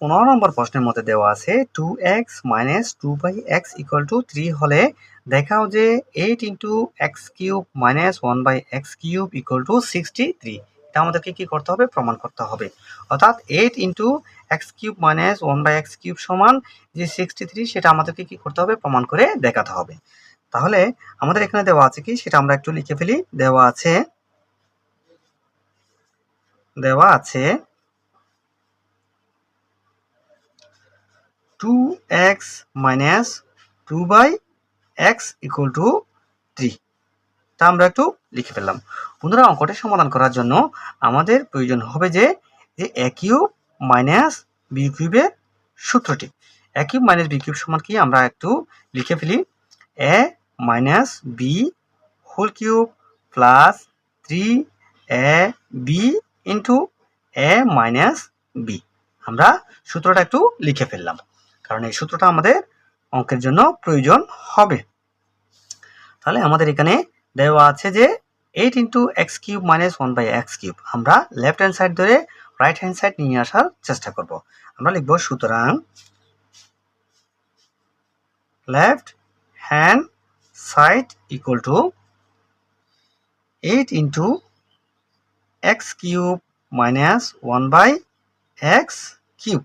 পনেরো নম্বর প্রশ্নের মধ্যে দেওয়া আছে two x minus two by x equal to three হলে দেখাও যে eight into x cube minus one by x cube equal to sixty three এটা আমাদেরকে কি করতে হবে? প্রমাণ করতে হবে। অর্থাৎ eight into x cube minus one by x cube সমান যে সিক্সটি থ্রি সেটা আমাদেরকে কি করতে হবে? প্রমাণ করে দেখাতে হবে। তাহলে আমাদের এখানে দেওয়া আছে কি? সেটা আমরা একটু লিখে ফেলি। দেওয়া আছে দেওয়া আছে two x minus two by x equal to three তা আমরা একটু লিখে ফেললাম। বন্ধুরা, অঙ্কটি সমাধান করার জন্য আমাদের প্রয়োজন হবে যে যে এ কিউব মাইনাস বি কিউবের সূত্রটি। A cube minus b cube সমান কি? আমরা একটু লিখে ফেলি। A minus b whole cube plus three a b into a minus b আমরা সূত্রটা একটু লিখে ফেললাম। কারণ এই সূত্রটা আমাদের অঙ্কের জন্য প্রয়োজন হবে। তাহলে আমাদের এখানে দেওয়া আছে যে eight into x cube minus one by x cube আমরা লেফট হ্যান্ড সাইড ধরে রাইট হ্যান্ড সাইড নিয়ে আসার চেষ্টা করব। আমরা লিখব সুতরাং left hand side equal to eight into x cube minus one by x cube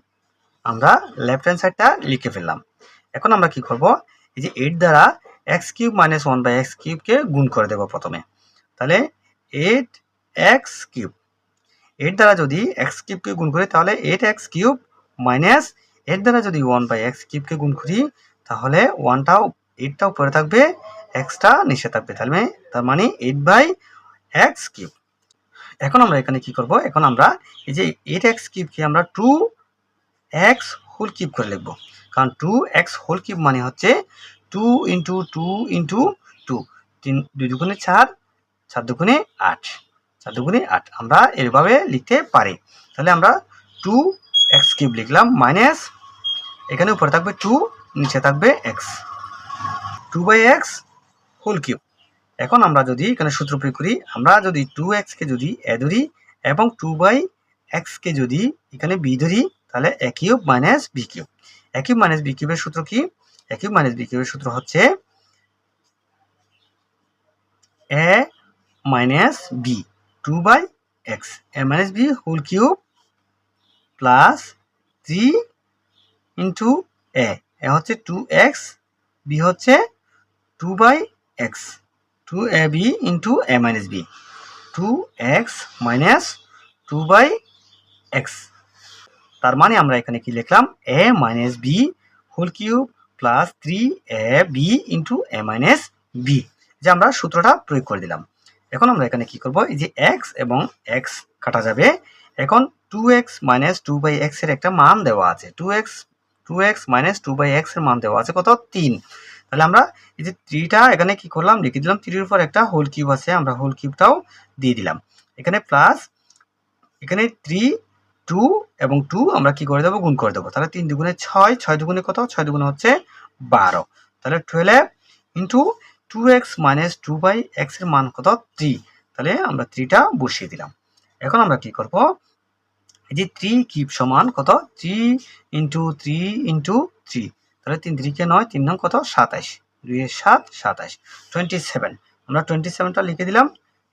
আমরা লেফট হ্যান্ড সাইডটা লিখে ফেললাম। এখন আমরা কি করব? এই যে এইট দ্বারা x cube minus one by x কিউবকে গুণ করে দেবো প্রথমে। তাহলে এইট এক্স কিউব এইট দ্বারা যদি এক্স কিউবকে গুণ করি, তাহলে eight x cube minus eight দ্বারা যদি ওয়ান বাই এক্স কিউবকে গুণ করি, তাহলে ওয়ানটাও এইটটা উপরে থাকবে এক্সটা নিচে থাকবে। তাহলে তার মানে এইট বাই এক্স কিউব এখন আমরা এখানে কি করব? এখন আমরা এই যে এইট এক্স কিউবকে আমরা টু এক্স হোল কিউব করে লিখব। কারণ টু এক্স হোল কিউব মানে হচ্ছে two into two into two তিন, দুই দুগুণে চার চার দুগুণে আট। চার দুগুণে আট। আমরা এভাবে লিখতে পারি। তাহলে আমরা টু এক্স কিউব লিখলাম মাইনাস এখানে উপরে থাকবে টু নিচে থাকবে x two by x whole cube এখন আমরা যদি এখানে সূত্র প্রয়োগ করি, আমরা যদি টু এক্সকে যদি এ ধরি এবং টু বাই এক্সকে যদি এখানে বি ধরি তাহলে a cube minus b cube. A cube minus b কিউবের সূত্র কি? এ কিউব মাইনাস বি কিউবের সূত্র হচ্ছে a minus b two by x a minus b whole cube plus three into a a হচ্ছে টু এক্স বি হচ্ছে two by x two a b into a minus b two x minus two by x তার মানে আমরা এখানে কি লিখলাম? A minus b whole cube plus three a b into a minus b যে আমরা সূত্রটা প্রয়োগ করে দিলাম। এখন আমরা এখানে কি করব? এই যে এক্স এবং এক্স কাটা যাবে। এখন two x minus two by এক্সের একটা মান দেওয়া আছে। Two x two x minus two by এক্সের মান দেওয়া আছে কত? তিন। তাহলে আমরা এই যে থ্রিটা এখানে কি করলাম? লিখে দিলাম থ্রির উপর একটা হোল কিউব আছে। আমরা হোল কিউবটাও দিয়ে দিলাম। এখানে প্লাস এখানে থ্রি টু এবং টু আমরা কি করে দেবো? গুণ করে দেবো। তাহলে তিন দুগুণে ছয় ছয় দুগুণে কত? ছয় দুগুণে হচ্ছে বারো। তাহলে twelve into two x minus two by এক্সের মান কত? থ্রি তাহলে আমরা থ্রিটা বসিয়ে দিলাম। এখন আমরা কি করব? এই যে থ্রি কিউব সমান কত? Three into three into three তাহলে তিন থ্রিকে নয়, তিন নং কত? সাতাইশ। দুইয়ের সাত, সাতাইশ। টোয়েন্টি সেভেন আমরা টোয়েন্টি সেভেনটা লিখে দিলাম।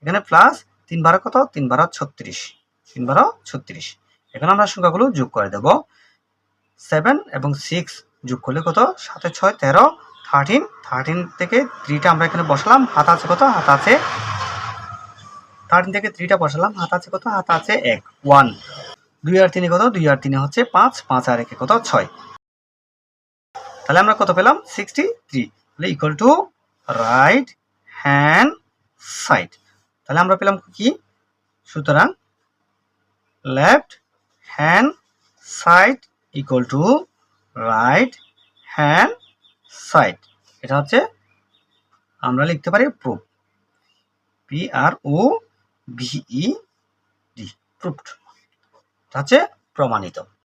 এখানে প্লাস তিন বারো কত? তিন বারো ছত্রিশ। তিন বারো ছত্রিশ। এখন আমরা সংখ্যাগুলো যোগ করে দেব। সেভেন এবং সিক্স যোগ করলে কত? সাথে ছয়, তেরো থার্টিন থার্টিন থেকে থ্রিটা আমরা এখানে বসালাম। হাত আছে কত? হাত আছে থার্টিন থেকে থ্রিটা বসালাম। হাত আছে কত? হাত আছে এক। ওয়ান দুই আর তিনে কত? দুই আর তিনে হচ্ছে পাঁচ। পাঁচ আর একে কত? ছয়। তাহলে আমরা কত পেলাম? সিক্সটি থ্রি তাহলে equal to right hand side তাহলে আমরা পেলাম কি? সুতরাং left hand side equal to right hand side এটা হচ্ছে আমরা লিখতে পারি proof P R O V E D proved হচ্ছে প্রমাণিত।